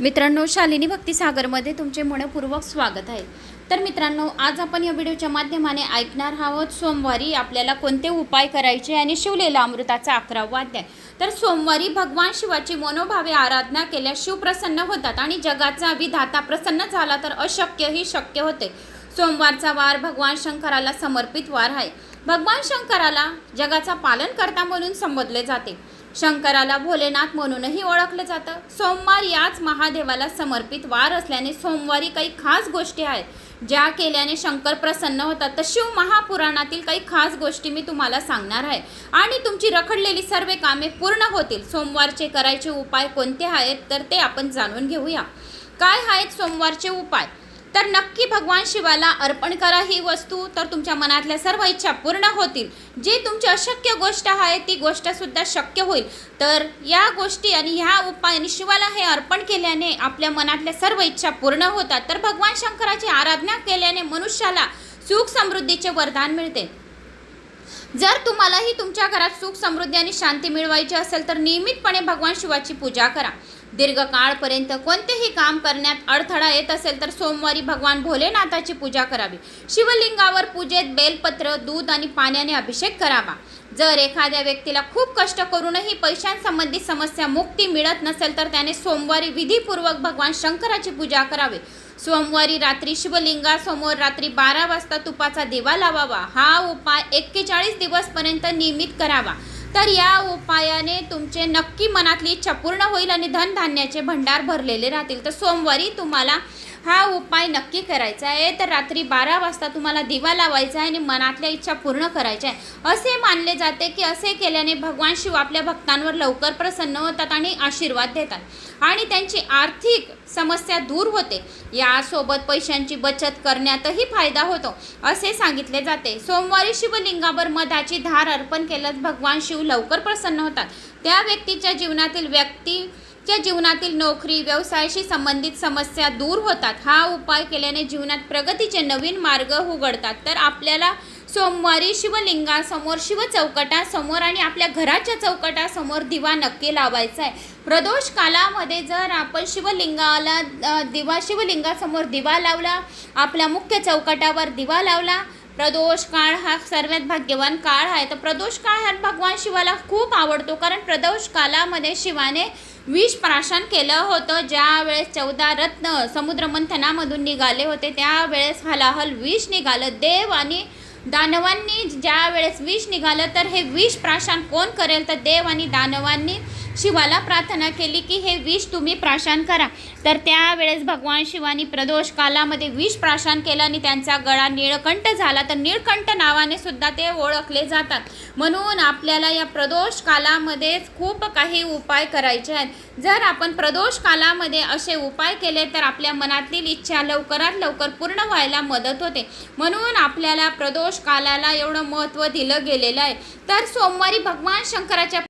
मित्रांनो शालिनी भक्तिसागरमध्ये तुमचे मनपूर्वक स्वागत आहे. तर मित्रांनो आज आपण या व्हिडिओच्या माध्यमाने ऐकणार आहोत सोमवारी आपल्याला कोणते उपाय करायचे आणि शिवलेला अमृताचा अकरावा अध्याय. तर सोमवारी भगवान शिवाची मनोभावे आराधना केल्यास शिव प्रसन्न होतात आणि जगाचा विधाता प्रसन्न झाला तर अशक्यही शक्य होते. सोमवारचा वार भगवान शंकराला समर्पित वार आहे. भगवान शंकराला जगाचा पालनकर्ता म्हणून संबोधले जाते. शंकराला भोलेनाथ म्हणूनही ओळखलं जातं. सोमवार याच महादेवाला समर्पित वार असल्याने सोमवारी काही खास गोष्टी आहेत. ज्या केल्याने शंकर प्रसन्न होतात तर शिव महापुराणातील काही खास गोष्टी मी तुम्हाला सांगणार आहे. आणि तुमची रखडलेली सर्व कामे पूर्ण होतील. सोमवारचे करायचे उपाय कोणते आहेत तर ते आपण जाणून घेऊया. काय आहेत सोमवारचे उपाय? तर नक्की भगवान शिवाला अर्पण करा ही वस्तू. तर तुमच्या मनातल्या सर्व इच्छा पूर्ण होतील. जे तुमची अशक्य गोष्ट आहे ती गोष्ट सुद्धा शक्य होईल. तर या गोष्टी आणि ह्या उपायाने शिवाला हे अर्पण केल्याने आपल्या मनातल्या सर्व इच्छा पूर्ण होतात. तर भगवान शंकराची आराधना केल्याने मनुष्याला सुख समृद्धीचे वरदान मिळते. जर तुम्हालाही तुमच्या घरात सुख समृद्धी आणि शांती मिळवायची असेल तर नियमितपणे भगवान शिवाची पूजा करा. दीर्घकाळपर्यंत कोणतेही काम करण्यात अडथळा येत असेल तर सोमवारी भगवान भोलेनाथाची पूजा करावी. शिवलिंगावर पूजेत बेलपत्र दूध आणि पाण्याने अभिषेक करावा. जर एखाद्या व्यक्तीला खूप कष्ट करूनही पैशांसंबंधी समस्या मुक्ती मिळत नसेल तर त्याने सोमवारी विधीपूर्वक भगवान शंकराची पूजा करावी. सोमवारी रात्री शिवलिंगासमोर रात्री बारा वाजता तुपाचा दिवा लावावा. हा उपाय एक्केचाळीस दिवसपर्यंत नियमित करावा. तर या उपायाने तुमचे नक्की मनातली इच्छा पूर्ण होईल आणि धनधान्याचे भंडार भरलेले राहतील. तर सोमवारी तुम्हाला हा उपाय नक्की करायचा आहे. तर रात्री बारा वाजता तुम्हाला दिवा लावायचा आहे आणि मनातल्या इच्छा पूर्ण करायच्या आहे. असे मानले जाते की असे केल्याने भगवान शिव आपल्या भक्तांवर लवकर प्रसन्न होतात आणि आशीर्वाद देतात आणि त्यांची आर्थिक समस्या दूर होते. यासोबत पैशांची बचत करण्यातही फायदा होतो असे सांगितले जाते. सोमवारी शिवलिंगावर मधाची धार अर्पण केल्यास भगवान शिव लवकर प्रसन्न होतात. त्या व्यक्तीच्या जीवनातील व्यक्ती ज्या जीवनातील नोकरी व्यवसायाशी संबंधित समस्या दूर होतात हा उपाय केल्याने जीवनात प्रगतीचे नवीन मार्ग उघडतात. तर आपल्याला सोमवारी शिवलिंगासमोर शिव चौकटासमोर आणि आपल्या घराच्या चौकटासमोर दिवा नक्की लावायचा आहे. प्रदोष कालामध्ये जर आपण शिवलिंगाला दिवा शिवलिंगासमोर दिवा लावला आपल्या मुख्य चौकटावर दिवा लावला प्रदोष काळ हा सर्वात भाग्यवान काळ आहे. तर प्रदोष काळ हा भगवान शिवाला खूप आवडतो. कारण प्रदोष कालामध्ये शिवाने विष प्राशन केलं होतं. ज्यावेळेस चौदा रत्न समुद्रमंथनामधून निघाले होते त्यावेळेस हलाहल विष निघालं. देव आणि दानवांनी ज्यावेळेस विष निघालं तर हे विष प्राशन कोण करेल? तर देव आणि दानवांनी शिवाला प्रार्थना केली की हे विष तुम्ही प्राशान करा. तर त्यावेळेस भगवान शिवानी प्रदोष कालामध्ये विष प्राशान केलं आणि त्यांचा गळा निळकंठ झाला. तर निळकंठ नावाने सुद्धा ते ओळखले जातात. म्हणून आपल्याला या प्रदोष कालामध्येच खूप काही उपाय करायचे आहेत. जर आपण प्रदोष कालामध्ये असे उपाय केले तर आपल्या मनातील इच्छा लवकरात लवकर पूर्ण व्हायला मदत होते. म्हणून आपल्याला प्रदोष कालाला एवढं महत्त्व दिलं गेलेलं आहे. तर सोमवारी भगवान शंकराच्या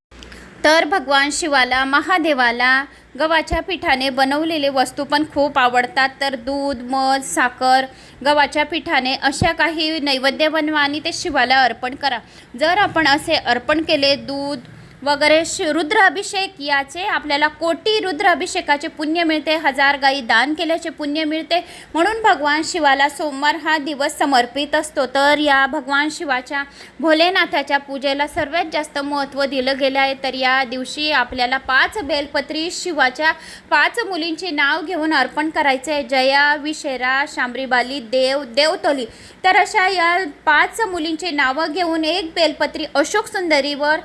तर भगवान शिवाला महादेवाला गव्हाच्या पिठाने बनवलेले वस्तू पण खूप आवडतात. तर दूध मध साखर गव्हाच्या पिठाने अशा काही नैवेद्य बनवा आणि ते शिवाला अर्पण करा. जर आपण असे अर्पण केले दूध वगैरे शि रुद्र अभिषेक याचे आपल्याला कोटी रुद्र अभिषेकाचे पुण्य मिळते हजार गाई दान केल्याचे पुण्य मिळते. म्हणून भगवान शिवाला सोमवार हा दिवस समर्पित असतो. तर या भगवान शिवाच्या भोलेनाथाच्या पूजेला सर्वात जास्त महत्त्व दिलं गेलं आहे. तर या दिवशी आपल्याला पाच बेलपत्री शिवाच्या पाच मुलींचे नाव घेऊन अर्पण करायचे आहे. जया विशेरा शांबरीबाली देव देवतोली. तर अशा या पाच मुलींचे नावं घेऊन एक बेलपत्री अशोक सुंदरीवर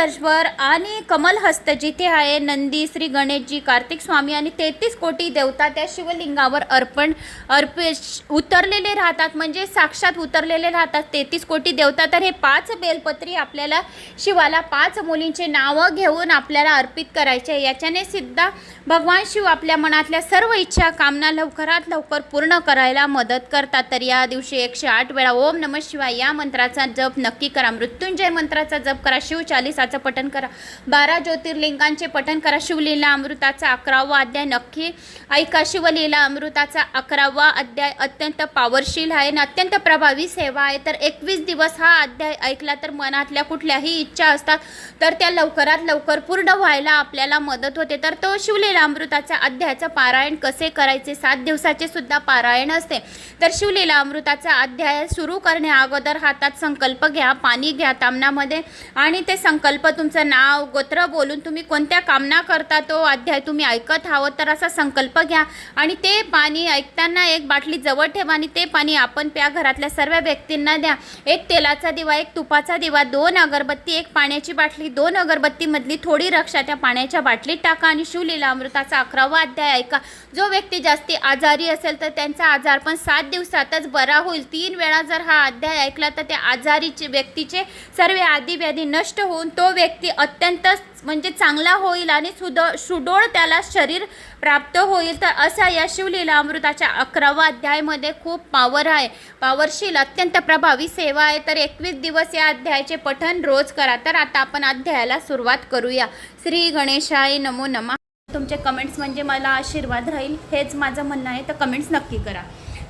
नंदीश्वरवर आणि कमलहस्त जिथे आहे नंदी श्री गणेशजी कार्तिक स्वामी आणि तेहतीस कोटी देवता त्या शिवलिंगावर अर्पण अर्पे उतरलेले राहतात. म्हणजे साक्षात उतरलेले राहतात तेहतीस कोटी देवता. तर हे पाच बेलपत्री आपल्याला शिवाला पाच मुलींचे नावं घेऊन आपल्याला अर्पित करायचे याच्याने सिद्धा भगवान शिव आपल्या मनातल्या सर्व इच्छा कामना लवकरात लवकर पूर्ण करायला मदत करतात. तर या दिवशी एकशे आठ वेळा ओम नम शिवाय या मंत्राचा जप नक्की करा. मृत्युंजय मंत्राचा जप करा. शिव चालीसा अष्टकाचं पठण करा. बारा ज्योतिर्लिंगांचे पठण करा. शिवलीला अमृताचा अकरावा अध्याय नक्की ऐका. शिवलीला अमृताचा अकरावा अध्याय अत्यंत पावरशील आहे आणि अत्यंत प्रभावी सेवा आहे. तर एकवीस दिवस हा अध्याय ऐकला तर मनातल्या कुठल्याही इच्छा असतात तर त्या लवकरात लवकर पूर्ण व्हायला आपल्याला मदत होते. तर तो शिवलीला अमृताच्या अध्यायाचं पारायण कसे करायचे? सात दिवसाचे सुद्धा पारायण असते. तर शिवलीला अमृताचा अध्याय सुरू करण्या अगोदर हातात संकल्प घ्या पाणी घ्या तामणामध्ये आणि ते संकल्प तुमचं नाव गोत्र बोलून तुम्ही कोणत्या कामना करता तो अध्याय तुम्ही ऐकत आहोत तर असा संकल्प घ्या. आणि ते पाणी ऐकताना एक बाटली जवळ ठेवा आणि ते पाणी आपण प्या घरातल्या सर्व व्यक्तींना द्या. एक तेलाचा दिवा एक तुपाचा दिवा दोन अगरबत्ती एक पाण्याची बाटली दोन अगरबत्तीमधली थोडी रक्षा त्या पाण्याच्या बाटलीत टाका आणि शिवलीला अमृताचा अकरावा अध्याय ऐका. जो व्यक्ती जास्ती आजारी असेल तर त्यांचा आजार पण सात दिवसातच बरा होईल. तीन वेळा जर हा अध्याय ऐकला तर त्या आजारीचे व्यक्तीचे सर्व आदी व्याधी नष्ट होऊन तो व्यक्ती अत्यंत म्हणजे चांगला होईल आणि सुद सुडोळ त्याला शरीर प्राप्त होईल. तर असा या शिवलीला अमृताच्या अकरावा अध्यायामध्ये खूप पावर आहे. पावरशील अत्यंत प्रभावी सेवा आहे. तर एकवीस दिवस या अध्यायाचे पठन रोज करा. तर आता आपण अध्यायाला सुरुवात करूया. श्री गणेशाय नमो नमा. तुमचे कमेंट्स म्हणजे मला आशीर्वाद राहील हेच माझं म्हणणं आहे. तर कमेंट्स नक्की करा.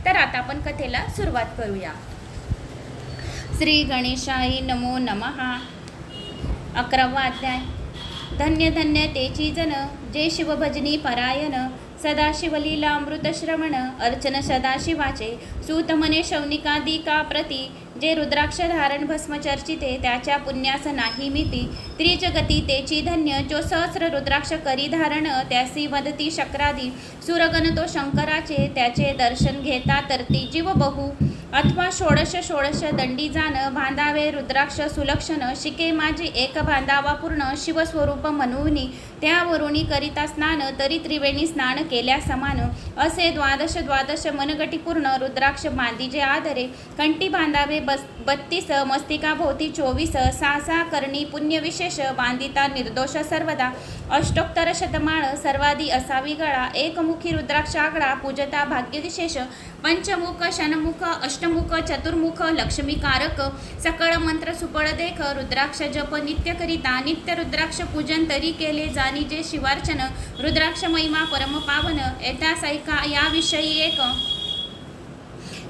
तर आता आपण कथेला सुरुवात करूया. श्री गणेशाय नमो नमहा अकरावा अध्याय धन्य धन्य तेची जन जे शिवभजनी परायण सदाशिवलीला अमृतश्रवण अर्चन सदाशिवाचे सूतमने शौनिकादिका प्रती जे रुद्राक्ष धारण भस्म चर्चिते त्याच्या पुण्यास नाही मिती त्रिजगती तेची धन्य जो सहस्र रुद्राक्ष करी धारण त्यासी वदती शक्रादी सुरगण तो शंकराचे त्याचे दर्शन घेता तरती जीव बहु अथवा षोडश षोडश दंडी जाण बांधावे रुद्राक्ष सुलक्षण शिके माझी एक बांधावा पूर्ण शिवस्वरूप म्हणूनी त्यावरुणी करिता स्नान तरी त्रिवेणी स्नान केल्या समान. असे द्वादश द्वादश मनगटीपूर्ण रुद्राक्ष बांधीजे आदरे कंटी बांधावे बस बत्तीस मस्तिकाभोवती चोवीस सा सा करणी पुण्यविशेष बांधिता निर्दोष सर्वदा. अष्टोत्तर शतमाळ सर्वादी असावी गळा एकमुखी रुद्राक्ष आगळा पूजता भाग्यविशेष पंचमुख शनमुख अष्टमुख चतुर्मुख लक्ष्मीकारक सकळ मंत्र सुपळ देख रुद्राक्ष जप नित्य करिता नित्य रुद्राक्ष पूजन तरी केले जानी जे शिवार्चन रुद्राक्ष महिमा परम पावन येता याविषयी एक.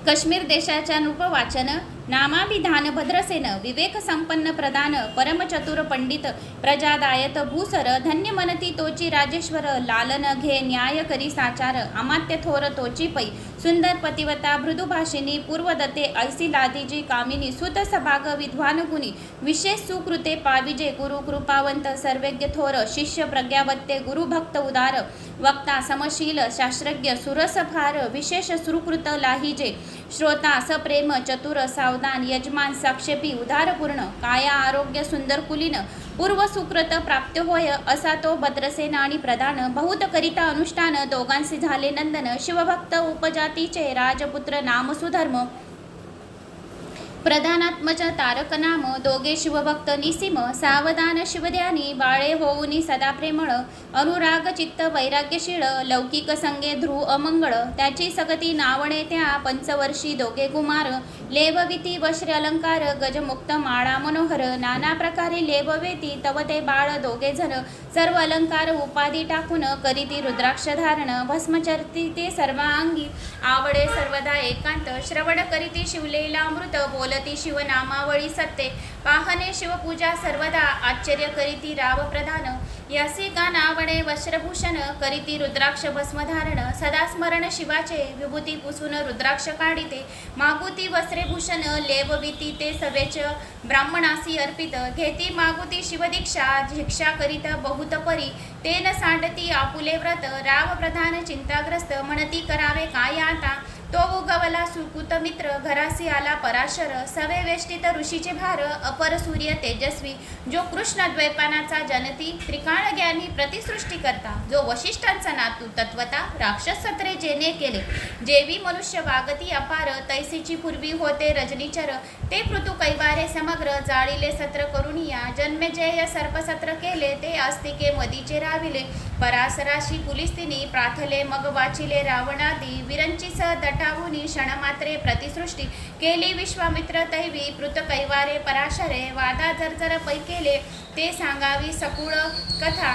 काश्मीर देशाच्या नृपवाचन नामाभिधान भद्रसेन विवेक संपन्न प्रदान परमचतुर पंडित प्रजादायत भूसर धन्य मनती तोची राजेश्वर लालन घे न्याय करी साचार अमात्य थोर तोची पै सुंदर पतिवता मृदुभाषिनी पूर्वदते ऐसी लादीजी कामिनी सुत सभाग विद्वान गुणी विशेष सुकृते पाविजे गुरु कृपावंत सर्वज्ञ थोर शिष्य प्रज्ञावत्ते गुरुभक्त उदार वक्ता समशील शास्त्रज्ञ सुरस फार विशेष सुकृत लाहिजे श्रोता सप्रेम चतुर सावधान यजमान साक्षेपी उदारपूर्ण काया आरोग्य सुंदर कुलीन पूर्व सुकृत प्राप्त होय असा तो भद्रसेन आणि प्रधान बहुत करिता अनुष्ठान दोघांशी झाले नंदन शिवभक्त उपजातीचे राजपुत्र नाम सुधर्म प्रधानात्मज तारक नाम दोघे शिवभक्त निसीम सावधान शिवध्यानी बाळे होऊनी सदा प्रेमळ अनुराग चित्त वैराग्यशीळ लौकिक संगे ध्रुव अमंगळ त्याची सगती नावणे त्या पंचवर्षी दोघे कुमार लेवविती वश्र अलंकार गजमुक्त माळा मनोहर नाना प्रकारे लेववेती तव ते बाळ दोघे जण सर्व अलंकार उपाधी टाकून करीती रुद्राक्ष धारण भस्मचरती ते सर्वांगी आवडे सर्वदा एकांत श्रवण करीती शिवलेला अमृत बोलती शिवनामावळी सत्ते. पाहणे शिवपूजा सर्वदा आश्चर्य करीती राव प्रधान यासी का नावणे वस्त्रभूषण करीती रुद्राक्ष भस्मधारण सदा स्मरण शिवाचे विभूती पुसून रुद्राक्ष काढिते. मागुती वस्त्रभूषण लेवविती ते सवेच ब्राह्मणासी अर्पित घेती मागुती शिवदीक्षा भिक्षा करीत बहुत परी. तेन सांडती आपुले व्रत राव प्रधान चिंताग्रस्त म्हणती करावे काय आता? तो उगवला सुकुत मित्र घरासी आला पराशर. सवे वेष्टित ऋषीचे भार अपर सूर्य तेजस्वी जो कृष्ण द्वैपानाचा जनती त्रिकाण ज्ञानी प्रतिसृष्टी करता जो वशिष्ठांचा नातू तत्वता राक्षस सत्रे जेने केले. जेवी मनुष्य वागती अपार तैसीची पूर्वी होते रजनीचर. ते पृथु कैवारे समग्र जाळीले सत्र करुणिया जन्मेजय सर्पसत्र केले ते आस्तिके मदीचे राविले. परासराशी पुलिस्तिनी प्राथले मग वाचिले रावणादी विरंची दट दटावुनी क्षणमात्रे प्रतिसृष्टी केली विश्वामित्र तैवी पृत कैवारे पराशरे वादा जर पैकेले ते सांगावी सकुळ कथा.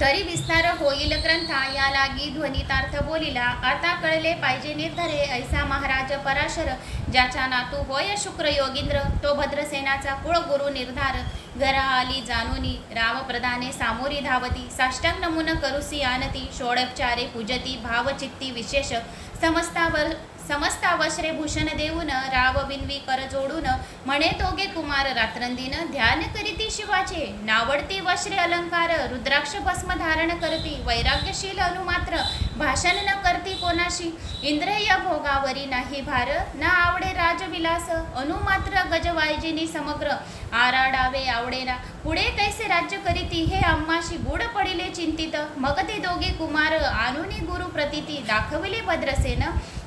तरी विस्तार होईल ग्रंथा या लागी ध्वनितार्थ बोलिला. आता कळले पाहिजे निर्धरे ऐसा महाराज पराशर ज्याचा नातू होय शुक्र योगींद्र तो भद्रसेनाचा कुळगुरु निर्धार. घरा आली जानुनी रावप्रधाने सामोरी धावती. साष्टांग नमुन करुसी आनती षोडपचारे पूजती भावचित्ती विशेष. समस्तावर समस्तावश्रे भूषण देऊन राव बिनवी कर जोडून म्हणे तोगे कुमार रात्रंदिन ध्यान करीती शिवाचे. नावडती वश्रे अलंकार रुद्राक्ष भस्म धारण करती वैराग्यशील अनुमात्र भाषण न करती कोणाशी. इंद्रिय भोगावरी नाही भार न आवडे राजविलास अनुमात्र गजवायजिनी समग्र. आराडावे आवडेना पुढे कैसे राज्य करीती हे अम्माशी गुड पडिले चिंतित. मग ते दोघे कुमार आणुनी गुरु प्रतिती दाखविले भद्रसेन.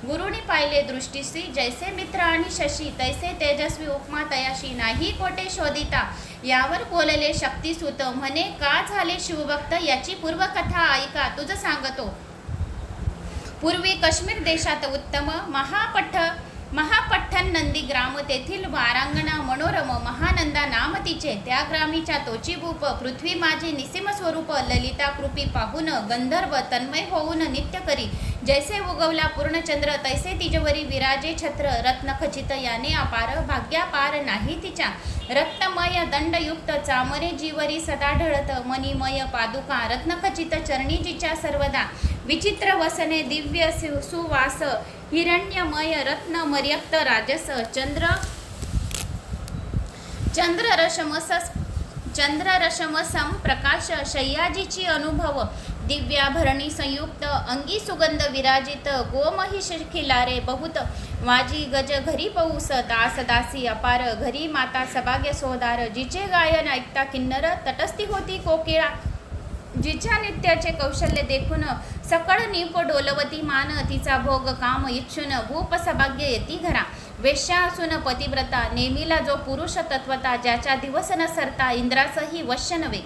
गुरुनी पाहिले दृष्टीसी जैसे मित्र आणि शशी तैसे तेजस्वी उपमा तयाशी नाही कोटे शोधिता? यावर बोलले शक्तिसुत म्हणे का झाले शिवभक्त? याची पूर्वकथा ऐका तुझं सांगतो. पूर्वी काश्मीर देशात उत्तम महापठ महापठ्ठन नंदी ग्राम तेथील वारांगणा मनोरम महानंदा नाम तिचे त्या ग्रामीच्या तोचीभूप पृथ्वी माझे निसीम स्वरूप ललिता कृपी पाहून गंधर्व तन्मय होऊन नित्य करी. जैसे उगवला पूर्णचंद्र तैसे तिजवरी विराजे छत्र. रत्नखचित याने अपार भाग्यापार नाही तिच्या. रक्तमय दंडयुक्त चामरे जीवरी सदा ढळत मणिमय पादुका. रत्नखचित चरणी जिच्या सर्वदा. विचित्र वसने दिव्य सु- सुवास हिरण्यमय रत्न मर्यक्त राजस चंद्र चंद्ररशमस चंद्ररशमसम प्रकाश शय्याजीची अनुभव दिव्याभरणी संयुक्त अंगी सुगंध विराजित गोमहिष खिलारे बहुत वाजी गज घरी पौस दास दासी अपार घरी माता सभाग्य सोदार जिचे गायन ऐकता किन्नर तटस्थी होती कोकिळा जिच्या नित्याचे कौशल्य देखून सकळ नीप डोलवती मान तिचा भोग काम इच्छुन भूप सभाग्य येती घरा. वेश्या असून पतिव्रता नेमीला जो पुरुष तत्वता ज्याच्या दिवस न सरता इंद्रासही वश्य नव्हे.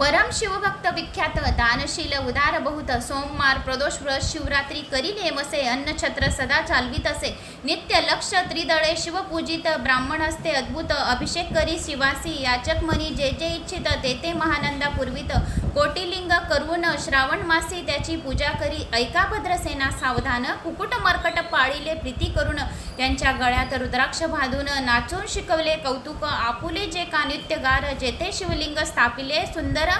परम शिवभक्त विख्यात दानशील उदार बहुत सोमवार प्रदोष व्रत शिवरात्री करी नेमसे अन्नछत्र सदा चालवीत असे. नित्य लक्ष त्रिदळे शिवपूजित ब्राह्मण हस्ते अद्भुत अभिषेक करी शिवासी याचक मनी जे जे इच्छित ते ते महानंदा पुरवित. कोटिलिंग करून श्रावण मासे त्याची पूजा करी. ऐका भद्रसेना सावधान कुकुट मरकट पाळीले प्रीती करून त्यांच्या गळ्यात रुद्राक्ष बांधून नाचून शिकवले कौतुक. आपुले जे का नृत्यगार जेथे शिवलिंग स्थापिले सुंदर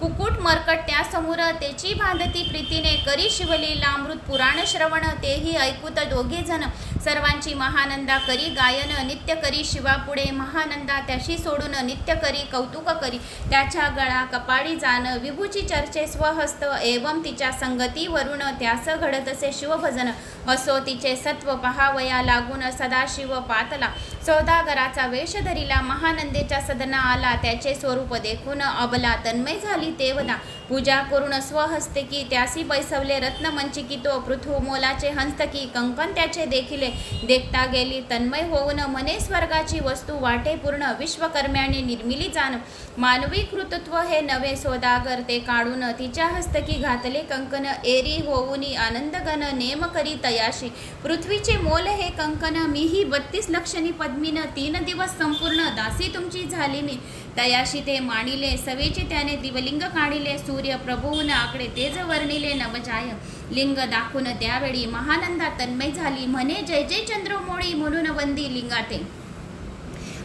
कुकुट मरकट त्यासमोर त्याची बांधती प्रीतीने करी शिवलीला अमृत पुराण श्रवण. तेही ऐकूत दोघे जण सर्वांची महानंदा करी गायन नित्य करी शिवापुढे महानंदा त्याशी सोडून नित्य करी कौतुक करी. त्याच्या गळा कपाळी जाण विभूची चर्चे स्वहस्त एवं तिच्या संगतीवरून त्यास घडतसे शिवभजन. असो तिचे सत्व पहावया लागून सदाशिव पातला. सौदागराचा वेश धरिला महानंदेच्या सदना आला. त्याचे स्वरूप देखून अबला तन्मय झाली तेवदा पूजा करून स्वहस्ते की त्यासी बैसवले रत्नमंचिकी तो पृथ्वी मोलाचे हंस्तकी कंकण त्याचे देखिले. देखता गेली तन्मय होऊन मने स्वर्गाची वस्तू वाटे पूर्ण विश्वकर्म्याने निर्मिली जाण. मानवी कृतत्व हे नवे सोदागर ते काढून तिच्या हस्तकी घातले कंकण एरी होऊनी आनंदगण नेम करी तयाशी. पृथ्वीचे मोल हे कंकण मीही बत्तीस लक्षणी पद्मीन तीन दिवस संपूर्ण दासी तुमची झाली मी. तयाशी ते मानिले सवेचे त्याने दिवलिंग काढिले सूर्य प्रभून आकडे तेज वर्णिले नवजाय लिंग दाखवून त्यावेळी महानंदा तन्मय झाली. म्हणे जय जय चंद्रमोळी म्हणून वंदी लिंगाते.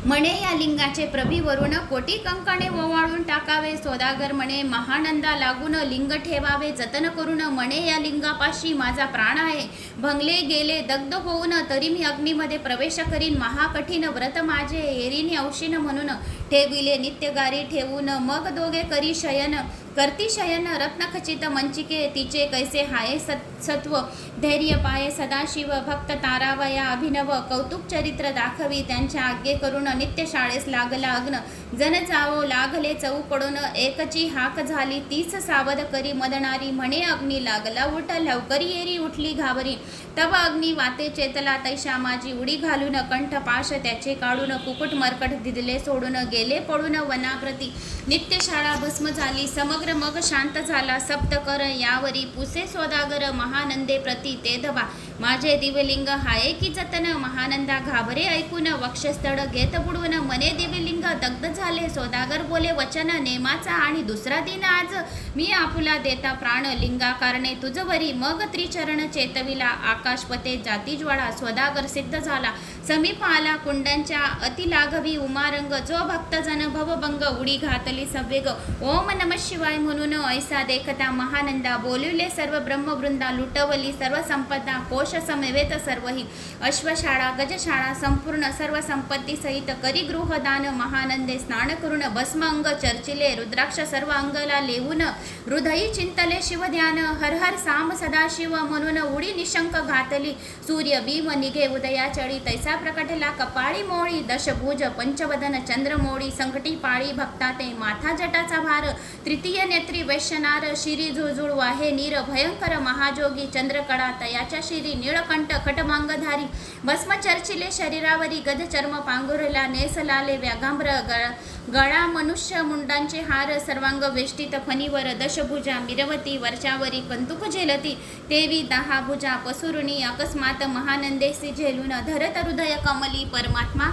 म्हणे या लिंगाचे प्रभीवरून कोटी कंकणे ओवाळून टाकावे सोदागर म्हणे महानंदा लागून लिंग ठेवावे जतन करून म्हणे या लिंगापाशी माझा प्राण आहे. भंगले गेले दग्ध होऊन तरी मी अग्नीमध्ये प्रवेश करीन. महाकठीण व्रत माझे एरीने औषीन म्हणून ठेविले. नित्यगारी ठेवून मग दोघे करी शयन. करती शयन रत्नखचित मंचिके तिचे कैसे हाये सत सत्व धैर्य पाये सदाशिव भक्त तारावया अभिनव कौतुक चरित्र दाखवी त्यांच्या आज्ञे करून नित्य शाळेस लागला अग्न. जन जावो लागले चौकडून एकची हाक झाली तीच सावध करी मदणारी म्हणे अग्नी लागला उठ लवकरी येरी उठली घाबरी. तव अग्नी वाते चेतला तैशा माझी उडी घालून कंठ पाश त्याचे काढून कुकुट मरकट दिदले सोडून गेले पडून वनाप्रती. नित्य शाळा भस्म झाली समग्र मग शांत झाला. सप्त कर यावरी पुसे स्वदागर महानंदे प्रति ते धवा. माझे दिवलिंग हाये की जतन? महानंदा घाबरे ऐकून वक्षस्थळ घेत बुडवून. मने दिवलिंग दग्ध झाले. सोदागर बोले वचन नेमाचा आणि दुसरा दिन आज. मी आपुला देता प्राण लिंगा कारणे तुझवरी. मग त्रिचरण चेतविला. आकाशपते जातीज्वाळा स्वदागर सिद्ध झाला. समीप आला कुंडांच्या अतिलाघवी उमारंग. जो भक्तजन भवभंग उडी घातली सवेग ओम नम शिवाय. म्हणून ऐसा देखता महानंदा बोलिवले सर्व ब्रह्मवृंदा लुटवली सर्व संपदा कोश समवेत सर्वही. अश्वशाळा गजशाळा संपूर्ण सर्व संपत्ती सहित करी गृहदान महानंदे. स्नान करून भस्म अंग चर्चिले रुद्राक्ष सर्व अंगला लेवून हृदयी चिंतले शिवध्यान. हर हर साम सदाशिव म्हणून उडी निशंक घातली. सूर्य भीम निघे उदया चळी तैसा प्रकटला कपाळी मोळी दशभुज पंचवदन चंद्रमोळी संकटी पाळी भक्ता ते माथा जटाचा भार. तृतीय नेत्री वैश्यनार शिरी झुळझुळ वाहे नीर भयंकर महाजोगी चंद्रकडा तयाच्या शिरी निळकंठ खटमांगधारी भस्मचर्चिले शरीरावरी गज चर्म पांघुरला नेसलाले व्यागांब्र गळा गळा मनुष्य मुंडांचे हार सर्वांग वेष्टित फणीवर दशभुजा मिरवती वर्षावरी कंतुक झेलती देवी दहा भुजा पसुरुणी अकस्मात महानंदेसी झेलून धरत हृदय कमली परमात्मा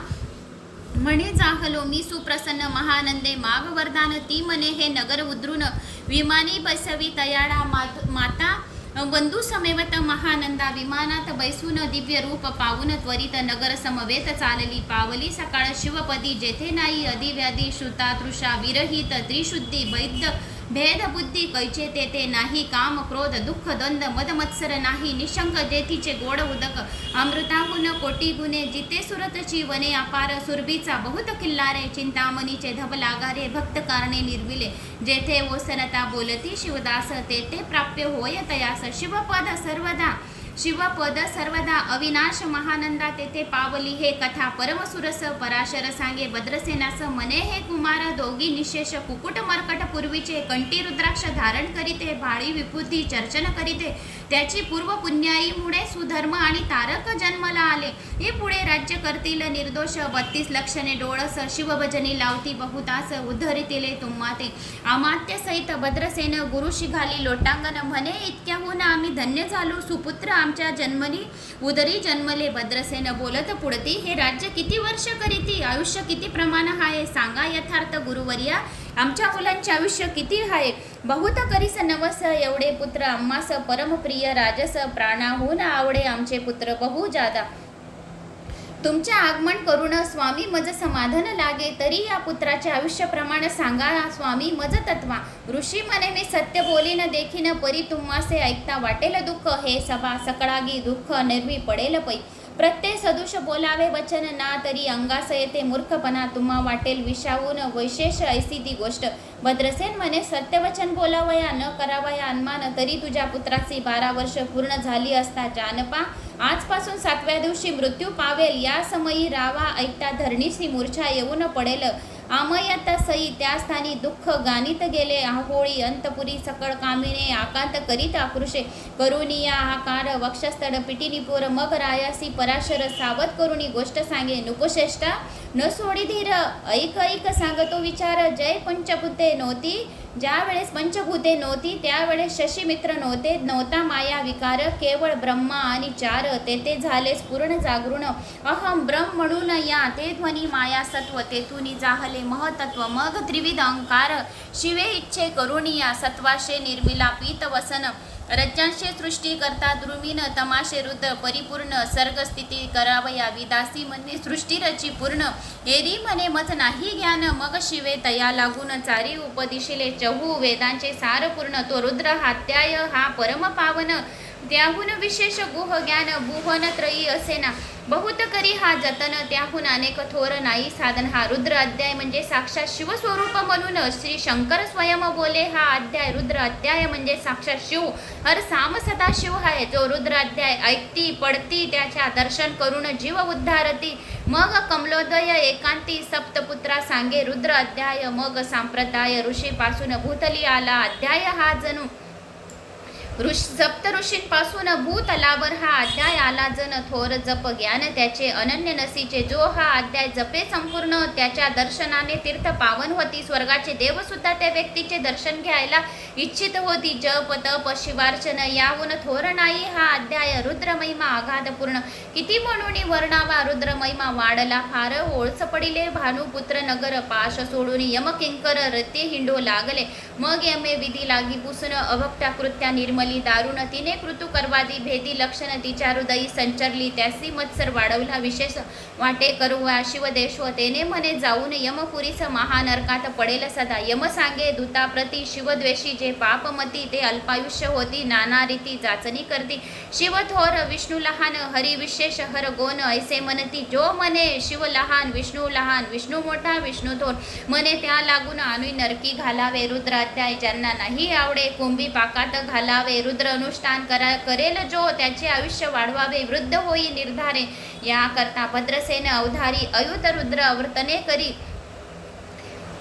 म्हणे जाहलो मी सुप्रसन्न महानंदे माग वरदान ती मने हे नगर उद्रून विमानी बसवी तयाळा मात- माता बंधू समेवत महानंदा विमानात बैसून दिव्य रूप पावून त्वरित नगर समवेत चालली पावली सकाळ शिवपदी जेथे नाही अधिव्याधी श्रुता तृषा विरहित त्रिशुद्धी वैद्य भेद बुद्धी कैचे तेथे नाही काम क्रोध दुःख द्वंद मदमत्सर नाही निशंक जेथीचे गोड उदक अमृताहून कोटी गुणे जिते सुरतची वने अपार सुरभीचा बहुत किल्लारे चिंतामणीचे धबलागारे भक्त कारणे निर्विले जेथे ओसरता बोलती शिवदास तेथे प्राप्य होय तयास शिवपद सर्वदा शिवपद सर्वदा अविनाश महानंदा तेथे पावली. हे कथा परमसुरस पराशर सांगे भद्रसेनास. मने हे कुमार दोघी निशेष कुकुट मर्कट पूर्वीचे. कंटी रुद्राक्ष धारण करीते भाळी विभूती चर्चन करीते. त्याची पूर्व पुण्याईमुळे सुधर्म आणि तारक जन्मला आले. हे पुढे राज्य करतील निर्दोष. बत्तीस लक्षणे डोळस शिवभजनी लावती बहुतास उद्धरितिले तुम्हाते अमात्य सहित भद्रसेन गुरु शिघाली लोटांगण. म्हणे इतक्याहून आम्ही धन्य झालो. सुपुत्र आमच्या जन्मनी उदरी जन्मले. भद्रसेन बोलत पुढती हे राज्य किती वर्ष करीती? आयुष्य किती प्रमाण आहे सांगा यथार्थ गुरुवर्या. आमच्या मुलांचे आयुष्य किती आहे बहुत करीस नवस एवढे पुत्र. आम्हास परमप्रिय राजस प्राणाहून आवडे आमचे पुत्र बहु जादा तुमचे आगमन करून स्वामी मज समाधान लागे तरी या पुत्राचे आयुष्य प्रमाण सांगा स्वामी मज तत्वा. ऋषी मने मी सत्य बोलीन देखीन परी तुम्हासे ऐकता वाटेल दुःख. हे सभा सकळागी दुःख निर्वी पडेल पै. प्रत्यय सदुष बोलावे वचन ना तरी अंगास येते मूर्खपणा तुम्हा वाटेल विषावून वैशेष ऐसी ती गोष्ट. भद्रसेन म्हणे सत्यवचन बोलावया न करावया अनमान तरी तुझ्या पुत्राची बारा वर्ष पूर्ण झाली असता जानपा. आजपासून सातव्या दिवशी मृत्यू पावेल या समयी रावा ऐकता धरणीची मूर्छा येऊन पडेल. आमयत सई त्या स्थानी दुःख गाणित गेले. आहोळी अंतपुरी सकळ कामिने आकांत करीत आकृषे. करुनिया आकार वक्षस्थळ पिटिनिपूर मग रायासी पराशर सावध करुणी गोष्ट सांगे. नुकुश्रेष्ठा न सोडी धीर. ऐक ऐक सांगतो विचार. जय पंचभूते नव्हती ज्या वेळेस पंचभूते नव्हती त्यावेळेस शशीमित्र नव्हते नव्हता माया विकार केवळ ब्रह्मा आणि चार. तेथे झालेस पूर्ण जागृण. अहम ब्रह्म म्हणून या. ते ध्वनी माया सत्व तेथून जाहले. महतत्व मग त्रिविध अंकार शिवे इच्छे करुणिया सत्वाशे निर्मिला पीत वसन. रज्जांशे सृष्टी करता द्रुमीन तमाशे रुद्र परिपूर्ण सर्गस्थिती करावया विदासी म्हणे सृष्टी रची पूर्ण. एरी म्हणे मत नाही ज्ञान मग शिवे तया लागून चारी उपदिशिले चहू. वेदांचे सार पूर्ण तो रुद्र हात्याय हा परम पावन. त्याहून विशेष गुह ज्ञान बुहन त्रयी असेना बहुत करी हा जतन त्याहून अनेक थोर नाही साधन हा रुद्र अध्याय म्हणजे साक्षात शिवस्वरूप म्हणून श्री शंकर स्वयं बोले हा अध्याय रुद्र अध्याय म्हणजे साक्षात शिव. हर साम सदा शिव आहे जो रुद्र अध्याय ऐकती पडती त्याच्या दर्शन करून जीव उद्धारती. मग कमलोदय एकांती सप्तपुत्रा सांगे रुद्र अध्याय मग सांप्रदाय ऋषीपासून भूतली आला अध्याय हा जणू. ऋष जप्त ऋषींपासून भूतलावर हा अध्याय आला जन थोर जप ज्ञान त्याचे अनन्य नसीचे जो हा अध्याय जपे संपूर्ण त्याच्या दर्शनाने तीर्थ पावन होती. स्वर्गाचे देवसुद्धा त्या व्यक्तीचे दर्शन घ्यायला इच्छित होती. जप तप शिवार्चन याहून थोर नाही हा अध्याय रुद्रमहिमा आघातपूर्ण. किती म्हणून वर्णावा रुद्रमहिमा वाढला. फार ओळस पडिले भानुपुत्र नगर पाश सोडून यमकिंकर रते हिंडो लागले. मग यमे विधी लागी पुसून अभक्त्या कृत्या निर्मल दारुण तिने कृतू करवादी भेदी लक्षण तिचारुदयी संचरली. त्यासी मत्सर वाढवला. विशेष वाटे करुवा शिवदेशव तेने म्हणे जाऊन यमपुरीस महानरकात पडेल सदा. यम सांगे दूताप्रती शिवद्वेषी. जे पापमती ते अल्पायुष्य होती. नाना रीती चाचणी करती. शिव थोर विष्णू लहान हरी विशेष हर गोन ऐसे म्हणती जो म्हणे शिव लहान विष्णू लहान विष्णू मोठा विष्णू थोर. म्हणे त्या लागून आणून नरकी घालावे. रुद्राध्याय ज्यांना नाही आवडे कुंभी पाकात घालावे. रुद्र अनुष्ठान करा करेल जो त्याचे आयुष्य वाढवावे वृद्ध होई निर्धारे. याकरता भद्रसेन अवधारी अयुत रुद्र अवर्तने करी.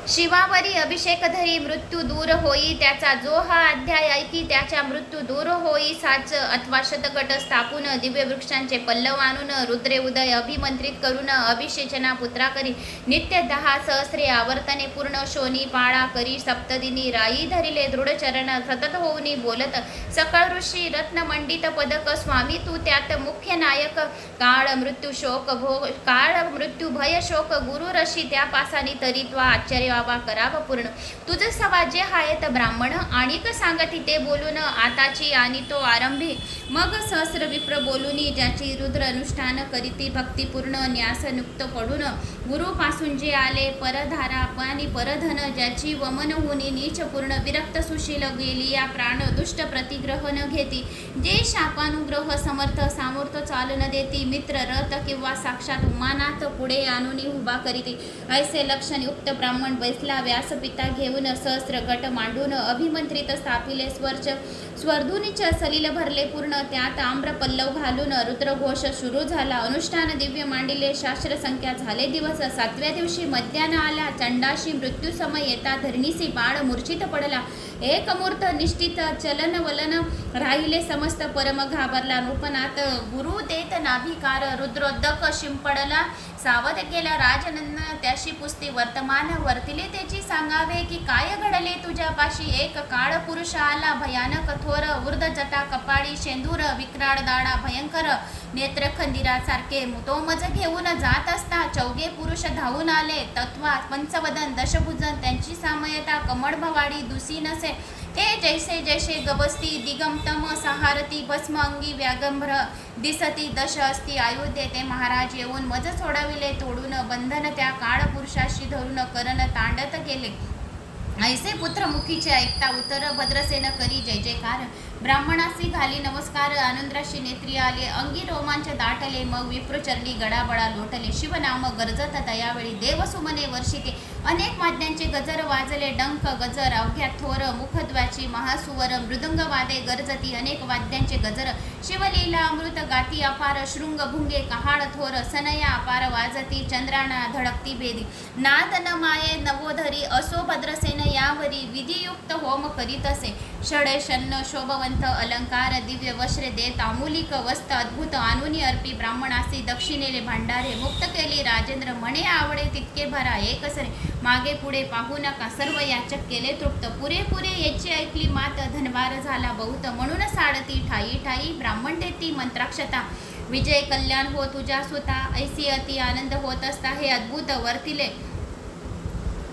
शिवावरी अभिषेक धरी मृत्यू दूर होई त्याचा जो हा अध्याय ऐकी त्याच्या मृत्यू दूर होई साच अथवा शतकट स्थापून दिव्य वृक्षांचे पल्लव आणून रुद्रे उदय अभिमंत्रित करून अभिषेचना पुत्रा करी नित्य दहा सहस्रे आवर्तने पूर्ण शोनी पाळा करी सप्तदिनी राई धरिले दृढ चरण सतत होऊनी बोलत सकळ ऋषी रत्नमंडित पदक स्वामी तू त्यात मुख्य नायक काळ मृत्यू शोक भोग काळ मृत्यू भय शोक गुरु रशी त्या पासानी तरी त्वा आश्चर्य करावा करावा पूर्ण. तुझं सवा जे हायत ब्राह्मण आणिक सांगती ते बोलून आताची आणि तो आरंभी. मग सहस्र विप्र बोलूनी ज्याची रुद्र अनुष्ठान करीती भक्तिपूर्ण न्यासनुक्त पडून गुरुपासून जे आले परधारा आणि परधन ज्याची वमन होनी नीच पूर्ण विरक्त सुशील गेली या प्राण दुष्ट प्रतिग्रह न घेती. जे शापानुग्रह समर्थ सामूर्थ चालन देती मित्र रथ किंवा साक्षात उमानात पुढे आणून उभा करीती. ऐसे लक्षण युक्त ब्राह्मण बैसला व्यासपिता घेऊन सहस्र गट मांडून अभिमंत्रित स्थापिले स्वर्च स्वर्धुनीच सलील भरले पूर्ण. त्यात आम्र पल्लव घालून रुद्रघोष सुरू झाला. अनुष्ठान दिव्य मांडिले. शास्त्र संख्या झाले दिवस. सातव्या दिवशी मध्यान आला. चंडाशी मृत्यू समय येता धरणीसी बाळ मूर्छित पडला. एक मूर्त निश्चित चलन वलन राहिले समस्त. परम घाबरला. रूपनाथ गुरु देत नाभिकार. रुद्रोदक शिंपडला. सावध केला राजनंद त्याशी पुस्ती वर्तमान वर्तिले त्याची सांगावे की काय घडले तुझ्यापाशी? एक काळ पुरुष आला भयानक थोर वृद्ध जटा कपाळी शेंदूर विक्राळ दाडा भयंकर नेत्र खंदिरासारखे तो घेऊन जात असता चौघे पुरुष धावून आले. तत्वा पंचवदन दशभुजन त्यांची सामयता कमळ भवाडी दुसी नसे ते जैसे जैसे गवस्ती दिगमतम सहारती भस्म अंगी व्यागंभ्र दिसती दश असती अयोध्ये ते महाराज येऊन मज सोडविले तोडून बंधन त्या काळपुरुषाशी धरून करण तांडत गेले. ऐसे पुत्र मुखीचे ऐकता उत्तर भद्रसेन करी जय जयकार. ब्राह्मणासी घाली नमस्कार आनंदाशी नेत्री आले अंगी रोमांच दाटले मग विप्रचरणी गडाबडा लोटले. शिवनाम गरजत तयावेळी देवसुमने वर्षिते अनेक वाद्यांचे गजर वाजले डंक गजर अवघ्या थोर मुखद्वाची महासुवर मृदंग वादे गरजती अनेक वाद्यांचे गजर. शिवलीला अमृत गाती अपार शृंग भुंगे कहाळ थोर सनया अपार वाजती चंद्राणा धडकती भेदी. नाद न माये नवोधरी असो भद्रसेन यावरी विधियुक्त होम करीत असे. षडे शन्न शोभवंत अलंकार दिव्य वस्त्रे देत आमुलिक वस्त अद्भुत आणुनी अर्पी ब्राह्मणासी दक्षिणेले भांडारे मुक्त केली राजेंद्र म्हणे आवडे तितके भरा एकसरे मागे पुढे पाहू नका. सर्व याचक केले तृप्त. पुरेपुरे याची ऐकली मात. धनवार झाला बहुत. म्हणून साडती ठाई ठाई. ब्राह्मण देती मंत्राक्षता. विजय कल्याण हो तुझ्या सुता ऐसी अति आनंद होत असता हे अद्भुत वर्तिले.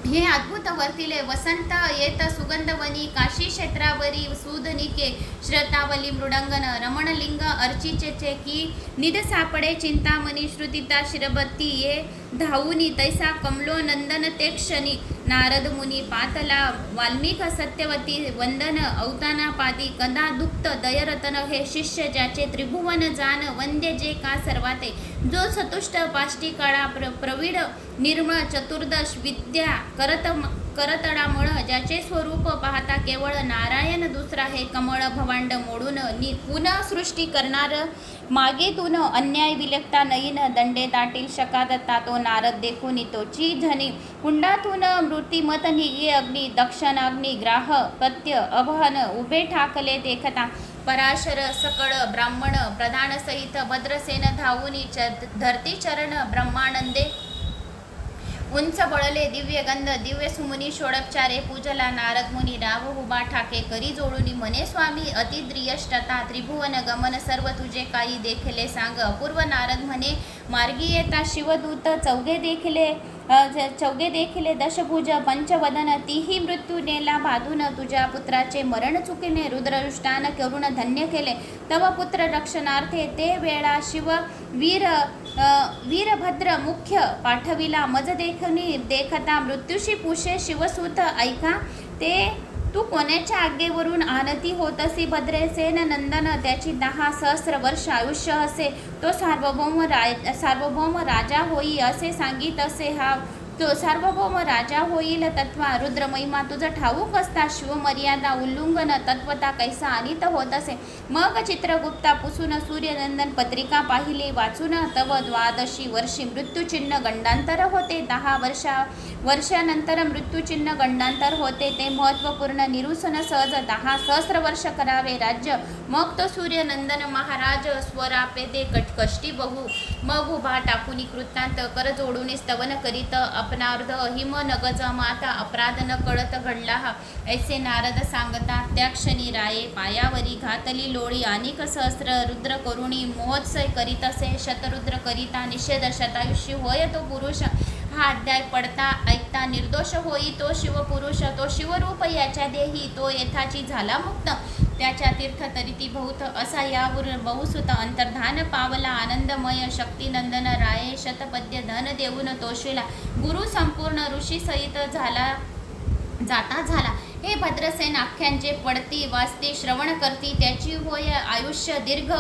हे अद्भुत वर्तिले वसंत येत सुगंधवनी काशी क्षेत्रावरी सुधनिके श्रतावली मृडंगन रमणलिंग अर्चिचेचे की निद सापडे चिंतामणी श्रुतिता शिरबत्ती ये धावुनी तैसा कमलो नंदन ते क्षणी. नारद मुनी पातला वाल्मिक सत्यवती वंदन अवतानापादी कदा दुक्त दयरतन हे शिष्य ज्याचे त्रिभुवन जान वंद्य जे का सर्वाते? जो सतुष्ट पाष्टी काळा प्र प्रवीण निर्मळ चतुर्दश विद्या करत करतडामुळ ज्याचे स्वरूप पाहता केवळ नारायण दुसरा हे कमळ भवांड मोडून नि पुन्हा सृष्टी करणार मागेतून अन्याय विलकता नयीन दंडे दाटील शकादत्ता तो नारद देखून तोची धनी कुंडातून मृत्युमत निघे अग्नी दक्षण ग्राह पत्य अभहन उभे ठाकले देखता. पराशर सकळ ब्राह्मण प्रधान सहित भद्रसेन धावूनी च धरती चरण ब्रह्मानंदे उंच बळले दिव्य गंध दिव्य सुमुनी षोडपचारे पूजला नारद मुनी राव हुबा ठाके करी जोडुनी मने स्वामी अतिद्रियष्टता त्रिभुवन गमन सर्व तुझे काही देखले सांग. अपूर्व नारद म्हणे मार्गी येता शिवदूत चौघे देखिले चौघे देखिले दशभुज पंचवदन. तीही मृत्यू नेला बाधून तुझ्या पुत्राचे मरण चुकीने. रुद्रदृष्टान करून धन्य केले. तव पुत्र रक्षणार्थे ते वेळा शिव वीर वीरभद्र मुख्य पाठविला. मज देखनी देखता मृत्यूशी पुषे शिवसूत ऐका. ते तू कोणाच्या आज्ञेवरून आनती होत असी भद्रेसेन नंदन त्याची दहा सहस्र वर्ष आयुष्य असे तो सार्वभौम राय सार्वभौम राजा होई असे सांगित असे हा तो सार्वभौम राजा होईल तत्वा रुद्रमहिमा तुझं ठाऊक असता शिवमर्यादा उल्लंघन तत्वता कैसा अनित होत असे. मग चित्रगुप्ता पुसून सूर्यनंदन पत्रिका पाहिली वाचून तव द्वादशी वर्षी मृत्यूचिन्ह गंडांतर होते. दहा वर्षा वर्षानंतर मृत्यूचिन्ह गंडांतर होते. ते महत्त्वपूर्ण निरुसन सहज दहा सहस्र वर्ष करावे राज्य. मग तो सूर्यनंदन महाराज स्वरापे दे कट कष्टी मग उभा टाकून कृतांत कर जोडून स्तवन करीत अपनार्ध अहिम नगज माता अपराध न कळत घडला हा. ऐसे नारद सांगता त्या क्षणी राये पायावरी घातली लोळी. अनेक सहस्र रुद्र करुणी महोत्सय करीत असे शतरुद्र करिता निषेध शतायुषी होय तो पुरुष. हा अध्याय पडता ऐकता निर्दोष होई तो शिवपुरुष. तो शिवरूप याच्या देही तो यथाची झाला मुक्त. त्याच्या तीर्थतरिती बहुत असा यावर बहुसुत अंतर्धान पावला आनंदमय शक्तिनंदन राये शतपद्य धन देऊन तोशिला. गुरु संपूर्ण ऋषी सहित झाला जाता झाला. हे भद्रसेन आख्यांचे पडती वाचते श्रवण करती. त्याची होय आयुष्य दीर्घ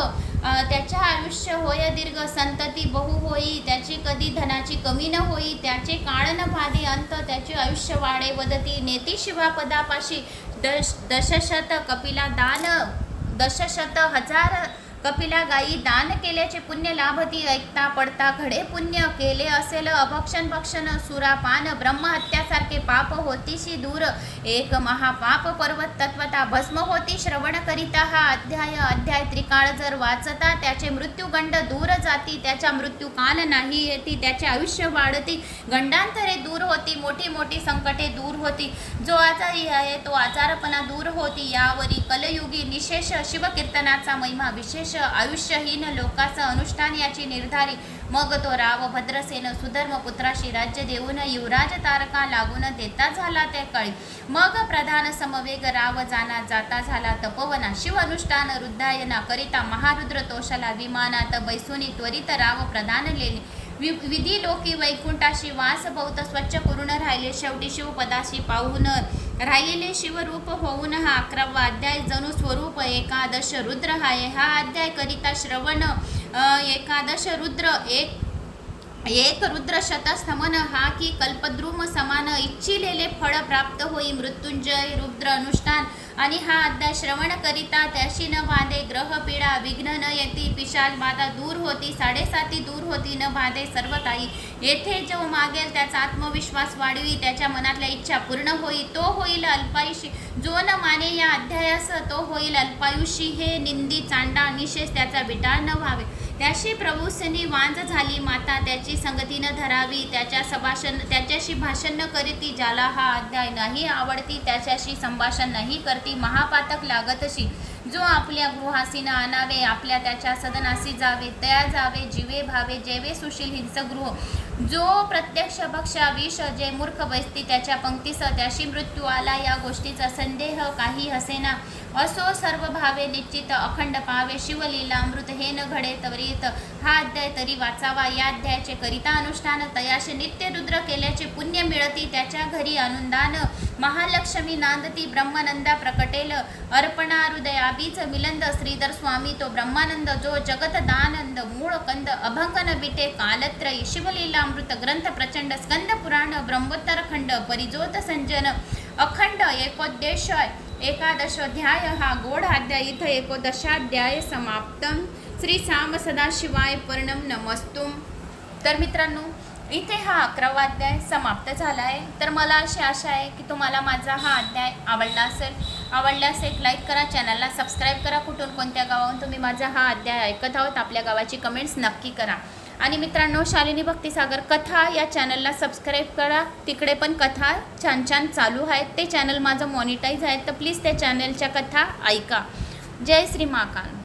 त्याच्या आयुष्य होय दीर्घ संतती बहु होई. त्याची कधी धनाची कमी न होई. त्याचे काळ न भादे अंत त्याचे आयुष्य वाढे वदती. नेती शिवापदापाशी दश दशशत कपिला दान दशशत हजार कपिला गायी दान केल्याचे पुण्य लाभती ऐकता पडता घडे पुण्य केले असेल. अभक्षण भक्षण सुरापान ब्रह्महत्यासारखे पाप होतीशी दूर. एक महापाप पर्वत तत्वता भस्म होती श्रवण करिता. हा अध्याय अध्याय त्रिकाळ जर वाचता त्याचे मृत्यूगंड दूर जाती त्याच्या मृत्यू काल नाही येती त्याचे आयुष्य वाढती. गंडांतरे दूर होती मोठी मोठी संकटे दूर होती. जो आजारी आहे तो आजारपणा दूर होती. यावरी कलयुगी निशेष शिवकीर्तनाचा महिमा विशेष आयुष्यहीन लोकाचं अनुष्ठान याची निर्धारी. मग तो राव भद्रसेन सुधर्म पुत्राशी राज्य देऊन युवराज तारका लागून देता झाला त्या कळी. मग प्रधान समवेग राव जाना जाता झाला तपोवना. शिव अनुष्ठान रुद्धायना करिता महारुद्र तोषाला विमानात बैसुनी त्वरित राव प्रधान लेले वि विधी लोकी वैकुंठाशी वास बहुत स्वच्छ करून राहिले. शेवटी शिवपदाशी पाहून राहिलेले शिवरूप होऊन हा अकरावा अध्याय. जणू स्वरूप एकादश रुद्र हाय. हा अध्याय करिता श्रवण एकादश रुद्र एक एक रुद्र शतस्तमन हा की कल्पद्रुम समान इच्छिलेले फळ प्राप्त होई मृत्युंजय रुद्र अनुष्ठान. आणि हा अध्याय श्रवण करिता त्याशी न बांधे ग्रह पीडा विघ्न न येती पिशाल बाधा दूर होती साडेसाती दूर होती न बांधे सर्व काही. येथे जो मागेल त्याचा आत्मविश्वास वाढवी त्याच्या मनातल्या इच्छा पूर्ण होई तो होईल अल्पायुषी. जो न माने या अध्यायास तो होईल अल्पायुषी. हे निंदी चांडा निशेष त्याचा विटाळ न व्हावे. त्याशी प्रभूसनी वांज झाली. माता त्याची संगती न धरावी. त्याच्या संभाषण त्याच्याशी भाषण न करीती ज्याला हा अध्याय नाही आवडती त्याच्याशी संभाषण नाही करती. महापातक लागतशी. जो आपल्या गृहासीनं आणावे आपल्या त्याच्या सदनासी जावे तया जावे जीवे भावे जेवे सुशील हिंसगृह. जो प्रत्यक्ष भक्षा विष जे मूर्ख बैसती त्याच्या पंक्तीस त्याशी मृत्यू आला या गोष्टीचा संदेह काही हसेना. असो सर्व भावे निश्चित अखंड पावे शिवलीला अमृत हे न घडे त्वरित. हा अध्याय तरी वाचावा या अध्यायाचे करिता अनुष्ठान तयाशे नित्य रुद्र केल्याचे पुण्य मिळती त्याच्या घरी अनुदान. महालक्ष्मी नांदती ब्रह्मानंदा प्रकटेल. अर्पणा हृदया बीज मिलंद श्रीधर स्वामी तो ब्रह्मानंद जो जगत दानंद मूळ कंद अभंगन बिटे कालत्रयी. शिवलीला अमृत ग्रंथ प्रचंड स्कंद पुराण ब्रह्मोत्तर खंड परिजोत संजन अखंड एकोद्देश एकादशोध्याय हा गोड अध्याय इथं एकोदशाध्याय समाप्त. श्री साम सदाशिवाय पर्णम नमस्तुम तर मित्रांनो इथे हा अकरावा अध्याय समाप्त झाला आहे तर मला अशी आशा आहे की तुम्हाला माझा हा अध्याय आवडला असेल. आवडल्यास एक लाईक करा चॅनलला सबस्क्राईब करा. कुठून कोणत्या गावाहून तुम्ही माझा हा अध्याय ऐकत आहोत आपल्या गावाची कमेंट्स नक्की करा. आणि मित्रांनो शालिनी भक्तिसागर कथा या चॅनलला सबस्क्राईब करा. तिकडे पण कथा छान छान चालू आहेत. ते चॅनल माझं मॉनिटाईज आहे. तर प्लीज त्या चॅनलच्या कथा ऐका. जय श्री महाकाल.